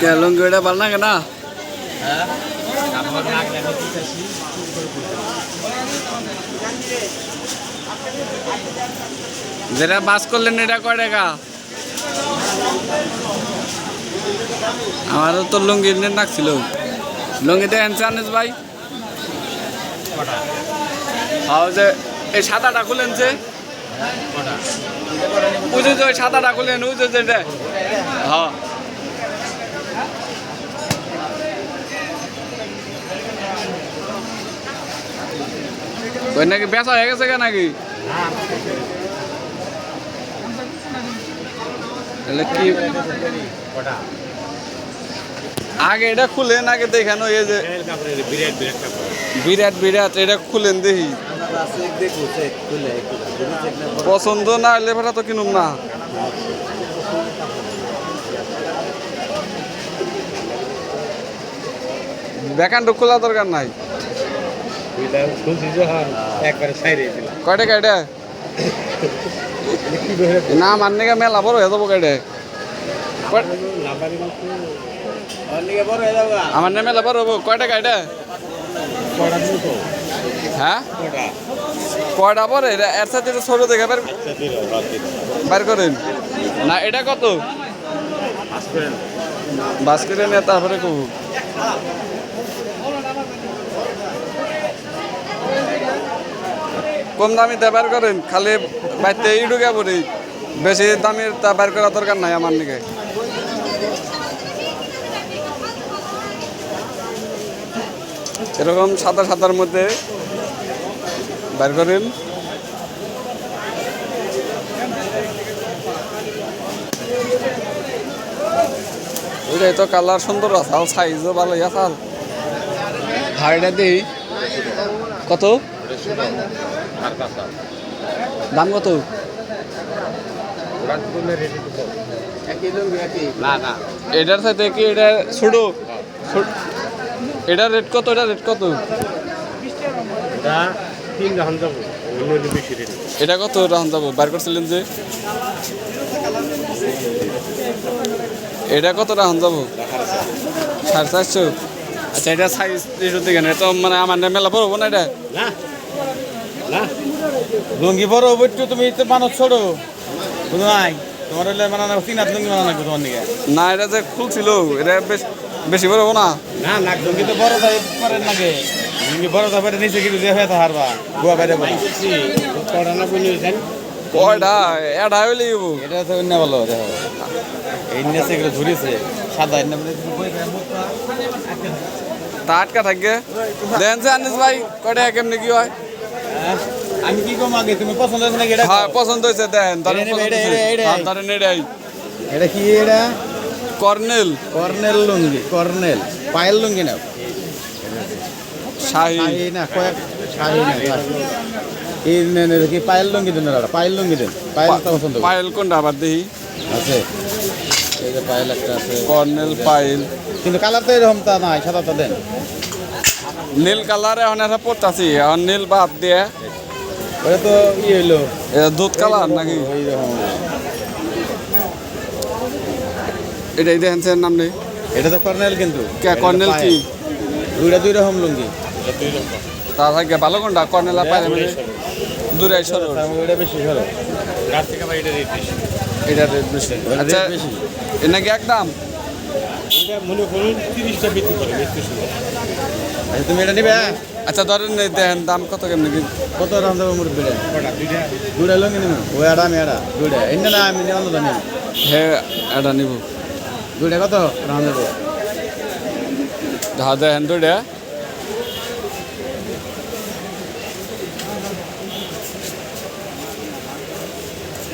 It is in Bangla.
কে লুঙ্গি ওটা ভালো লাগে না? যেটা বাস করলেন এটা কয় টাকা? আমারও তো লুঙ্গি নাকছিল লুঙ্গিতে এনছে আনিস ভাই। হ্যাঁ যে এই সাদাটা খুলেন যে বুঝে বুঝে যে হ্যাঁ। ওই নাকি বেচা হয়ে গেছে কে নাকি? তাহলে কি আগে এটা খুলেন আগে দেখেন ওই যে বিরাট বিরাট এটা খুলেন দেখি। পছন্দ না হলে ভাড়া তো কিনুম না। ব্যাকান্ড খোলা দরকার নাই। একবারে সাইরে দিলাম কয় টাকা এটা না নাকি মেলা বড় হয়ে যাব কেটে আমার নামে মেলা বড় হব। কয়টা টাকা এটা হ্যাঁ? কয়টা পরে এর সাথে তো ছোট দেখে বের বের করেন। না, এটা কত? বাস করে নিয়ে তারপরে কব। কম দামি বের করেন, খালি বাইতে ঢুকে পড়ি। বেশি দামের তা বের করা দরকার নাই আমার দিকে। এরকম সাদা সাদার মধ্যে বের করেন। ওইটাই তো কালার সুন্দর আসাল সাইজও ভালোই আসাল হাড়িটা দিই। কত? দাম কত? এটার সাথে কি এটা ছোট? এটার রেট কত? এটা রেট কত? তিন রান যাব। বেশি রেট এটা কত রান যাব? বার করছিলেন যে? এটা কত রান যাব? সাড়ে চারশো? আচ্ছা এটা সাইজ রেট দেখেন এটা মানে আমার নামে মেলা পড়ব না এটা? লুঙ্গি বড় বইটু তুমি তো মানুষ ছোড়ো বুঝো নাই? তোমার হলে মানে তিন হাত লুঙ্গি বানানো তোমার নিকে। না এটা যে খুলছিল এটা বেশ বেশি পড়ব না? না না লুঙ্গি তো বড় তাই পারেন নাকি? বড় তাই পারে নিচে কিন্তু দিয়ে হয়ে হারবা গুয়া বাইরে বলা। কটা না বলিয়েছেন কয়টা এটা হইলে এটা তো অন্য ভালো দেখো। এই নেছে এগুলো ঝুলিছে সাদা এনে বলে তা আটকা থাকবে দেখেন যে আনিস ভাই কয়টা কেমনি কি হয়? হ্যাঁ? আমি কি কম আগে তুমি পছন্দ হয়েছে নাকি এটা হ্যাঁ পছন্দ হয়েছে দেন ধরেন ধরেন এটাই এটা কি এটা? কর্নেল। কর্নেল লুঙ্গি কর্নেল। পায়েল লুঙ্গি না শাহি। না কয়েক শাহি না এই নে নে কি পায়েল লুঙ্গি দেন দাদা পায়েল লুঙ্গি দেন। পায়েল তো পছন্দ পায়েল কোনটা? আবার দেখি। আছে। এই যে পায়েল একটা আছে। কর্নেল পায়েল। কিন্তু কালার তো এরকম তা নাই সাদাটা দেন। নীল কালার এখন একটা পড়তাছি এখন নীল বাদ দিয়ে। ওটা তো ই হইল। দুধ কালার নাকি? এটাই দেখেন নাম নেই। এটা তো কর্নেল কিন্তু। কে কর্নেল কি? দুইটা দুই রকম লুঙ্গি। তা থাকে ভালো কোনটা কর্নেল মানে দূরে সরো তার ওটা বেশি সরো রাত থেকে ভাই এটা রেট বেশি। এটা রেট বেশি। আচ্ছা এর নাকি একদম এটা মনে করুন তিরিশটা বিক্রি করে আচ্ছা তুমি এটা নিবে আচ্ছা ধরেন দাম কত কেমনি কত রাম দেবো মুরব্বী কটা? দুইটা? দুইটা লুঙ্গি নিবে? ও এটা আমি এটা দুইটা। না আমি অন্য দামি হে এটা নিব। দুইটা কত? দেবো। দুইটা।